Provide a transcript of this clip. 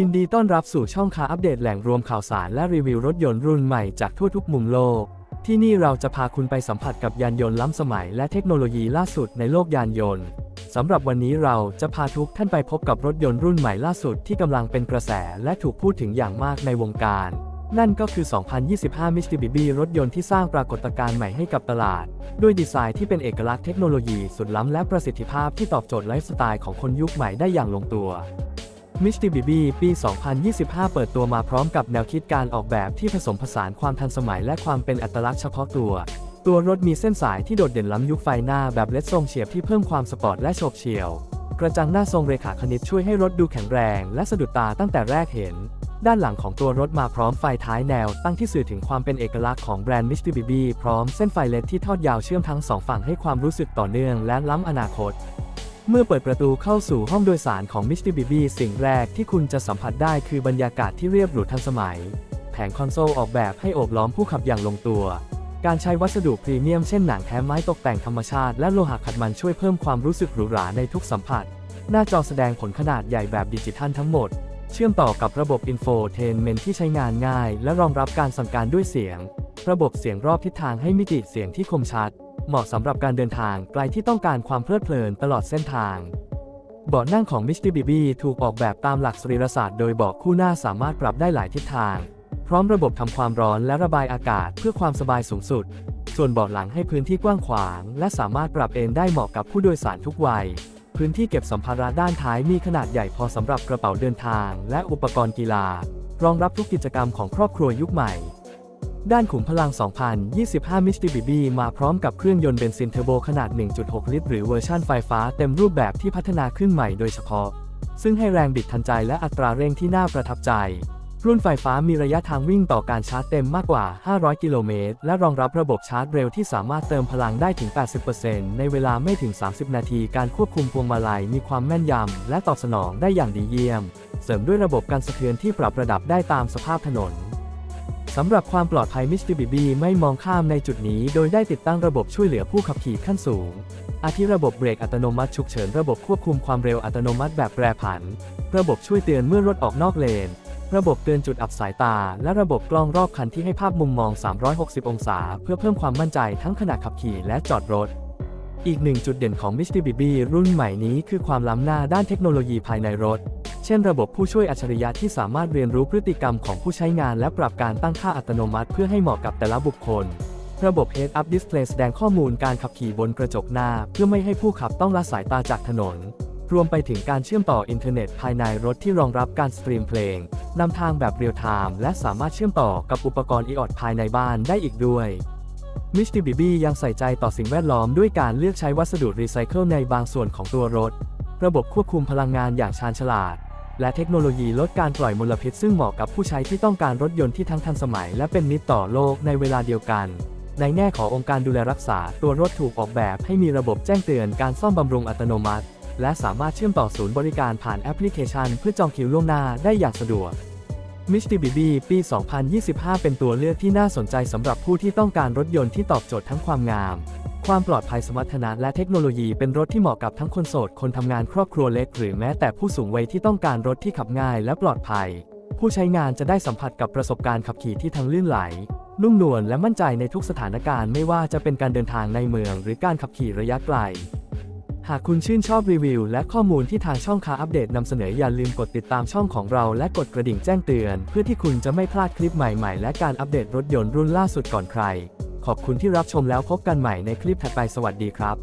ยินดีต้อนรับสู่ช่องคาอัปเดตแหล่งรวมข่าวสารและรีวิวรถยนต์รุ่นใหม่จากทั่วทุกมุมโลก ที่นี่เราจะพาคุณไปสัมผัสกับยานยนต์ล้ำสมัยและเทคโนโลยีล่าสุดในโลกยานยนต์สำหรับวันนี้เราจะพาทุกท่านไปพบกับรถยนต์รุ่นใหม่ล่าสุดที่กำลังเป็นกระแสและถูกพูดถึงอย่างมากในวงการ นั่นก็คือ 2025 Mitsubishi รถยนต์ที่สร้างปรากฏการณ์ใหม่ให้กับตลาด ด้วยดีไซน์ที่เป็นเอกลักษณ์เทคโนโลยีสุดล้ำและประสิทธิภาพที่ตอบโจทย์ไลฟ์สไตล์ของคนยุคใหม่ได้อย่างลงตัว มิสติบิบีปี 2025 เปิดตัวมาพร้อมกับแนวคิดการออกแบบที่ผสมผสานความทันสมัยและความเป็นอัตลักษณ์เฉพาะตัว ตัวรถมีเส้นสายที่โดดเด่นล้ำยุคไฟหน้าแบบเลดทรงเฉียบที่เพิ่มความสปอร์ตและโฉบเฉี่ยว กระจังหน้าทรงเรขาคณิตช่วยให้รถดูแข็งแรงและสะดุดตาตั้งแต่แรกเห็น ด้านหลังของตัวรถมาพร้อมไฟท้ายแนว ตั้งที่สื่อถึงความเป็นเอกลักษณ์ของแบรนด์มิสติบิบีพร้อมเส้นไฟเลดที่ทอดยาวเชื่อมทั้งสองฝั่งให้ความรู้สึกต่อเนื่องและล้ำอนาคต เมื่อเปิดประตูเข้าสู่ห้องโดยสารของ Mitsubishi สิ่งแรกที่คุณจะสัมผัสได้คือบรรยากาศที่เรียบหรูทันสมัย แผงคอนโซลออกแบบให้โอบล้อมผู้ขับอย่างลงตัว การใช้วัสดุพรีเมียมเช่นหนังแท้ไม้ตกแต่งธรรมชาติและโลหะขัดมันช่วยเพิ่มความรู้สึกหรูหราในทุกสัมผัส หน้าจอแสดงผลขนาดใหญ่แบบดิจิทัลทั้งหมด เชื่อมต่อกับระบบอินโฟเทนเมนที่ใช้งานง่าย และรองรับการสั่งการด้วยเสียง ระบบเสียงรอบทิศทางให้มิติเสียงที่คมชัด เหมาะสำหรับการเดินทางไกลที่ต้องการความเพลิดเพลินตลอดเส้นทางเบาะนั่งของ Mitsubishi ถูกออกแบบตามหลักสรีรศาสตร์โดยเบาะคู่หน้าสามารถปรับได้หลายทิศทาง พร้อมระบบทำความร้อนและระบายอากาศเพื่อความสบายสูงสุด ส่วนเบาะหลังให้พื้นที่กว้างขวาง และสามารถปรับเอนได้เหมาะกับผู้โดยสารทุกวัย พื้นที่เก็บสัมภาระด้านท้ายมีขนาดใหญ่พอสำหรับกระเป๋าเดินทาง และอุปกรณ์กีฬารองรับทุกกิจกรรมของครอบครัวยุคใหม่ ด้านขุมพลัง 2025 Mitsubishi มาพร้อมกับเครื่องยนต์เบนซินเทอร์โบขนาด 1.6 ลิตร หรือเวอร์ชั่นไฟฟ้าเต็มรูปแบบที่พัฒนาขึ้นใหม่โดยเฉพาะ ซึ่งให้แรงบิดทันใจและอัตราเร่งที่น่าประทับใจ รุ่นไฟฟ้ามีระยะทางวิ่งต่อการชาร์จเต็มมากกว่า 500 กิโลเมตร และรองรับระบบชาร์จเร็วที่สามารถเติมพลังได้ถึง 80%ในเวลาไม่ถึง 30 นาที การควบคุมพวงมาลัยมีความแม่นยำและตอบสนองได้อย่างดีเยี่ยม เสริมด้วยระบบการสะเทือนที่ปรับระดับได้ตามสภาพถนน สำหรับความปลอดภัย Mitsubishi ไม่มองข้ามในจุดนี้ โดยได้ติดตั้งระบบช่วยเหลือผู้ขับขี่ขั้นสูง อาทิระบบเบรกอัตโนมัติฉุกเฉินระบบควบคุมความเร็วอัตโนมัติแบบแปรผัน ระบบช่วยเตือนเมื่อรถออกนอกเลน ระบบเตือนจุดอับสายตา และระบบกล้องรอบคันที่ให้ภาพมุมมอง 360 องศา เพื่อเพิ่มความมั่นใจทั้งขณะขับขี่และจอดรถ อีกหนึ่งจุดเด่นของ Mitsubishi รุ่นใหม่นี้คือความล้ำหน้าด้านเทคโนโลยีภายในรถ เช่นระบบผู้ช่วยอัจฉริยะที่สามารถเรียนรู้พฤติกรรมของผู้ใช้งานและปรับการตั้งค่าอัตโนมัติเพื่อให้เหมาะกับแต่ละบุคคล ระบบ Head Up Display แสดงข้อมูลการขับขี่บนกระจกหน้า เพื่อไม่ให้ผู้ขับต้องละสายตาจากถนน รวมไปถึงการเชื่อมต่ออินเทอร์เน็ตภายในรถที่รองรับการสตรีมเพลงนำทางแบบเรียลไทม์และสามารถเชื่อมต่อกับอุปกรณ์ e-OT ภายในบ้านได้อีกด้วย Mitsubishi ยังใส่ใจต่อสิ่งแวดล้อมด้วยการเลือกใช้วัสดุรีไซเคิลในบางส่วนของตัวรถ ระบบควบคุมพลังงานอย่างชาญฉลาด และเทคโนโลยีลดการปล่อยมลพิษซึ่งเหมาะกับผู้ใช้ที่ต้องการรถยนต์ที่ทั้งทันสมัย และเป็นมิตรต่อโลกในเวลาเดียวกัน ในแง่ขององค์การดูแลรักษา ตัวรถถูกออกแบบให้มีระบบแจ้งเตือนการซ่อมบำรุงอัตโนมัติ และสามารถเชื่อมต่อศูนย์บริการผ่านแอปพลิเคชัน เพื่อจองคิวล่วงหน้าได้อย่างสะดวก Mitsubishi ปี 2025 เป็นตัวเลือกที่น่าสนใจสำหรับผู้ที่ต้องการรถยนต์ที่ตอบโจทย์ทั้งความงาม ความปลอดภัยสมรรถนะและเทคโนโลยีเป็นรถที่เหมาะกับทั้งคนโสด คนทำงานครอบครัวเล็ก หรือแม้แต่ผู้สูงวัยที่ต้องการรถที่ขับง่ายและปลอดภัย ผู้ใช้งานจะได้สัมผัสกับประสบการณ์ขับขี่ที่ทั้งลื่นไหล นุ่มนวลและมั่นใจในทุกสถานการณ์ไม่ว่าจะเป็นการเดินทางในเมือง หรือการขับขี่ระยะไกล หากคุณชื่นชอบรีวิว และข้อมูลที่ทางช่องคาอัปเดตนำเสนออย่าลืมกดติดตามช่องของเรา และกดกระดิ่งแจ้งเตือน เพื่อที่คุณจะไม่พลาดคลิปใหม่ๆ และการอัปเดตรถยนต์รุ่นล่าสุดก่อนใคร ขอบคุณที่รับชมแล้วพบกันใหม่ในคลิปถัดไปสวัสดีครับ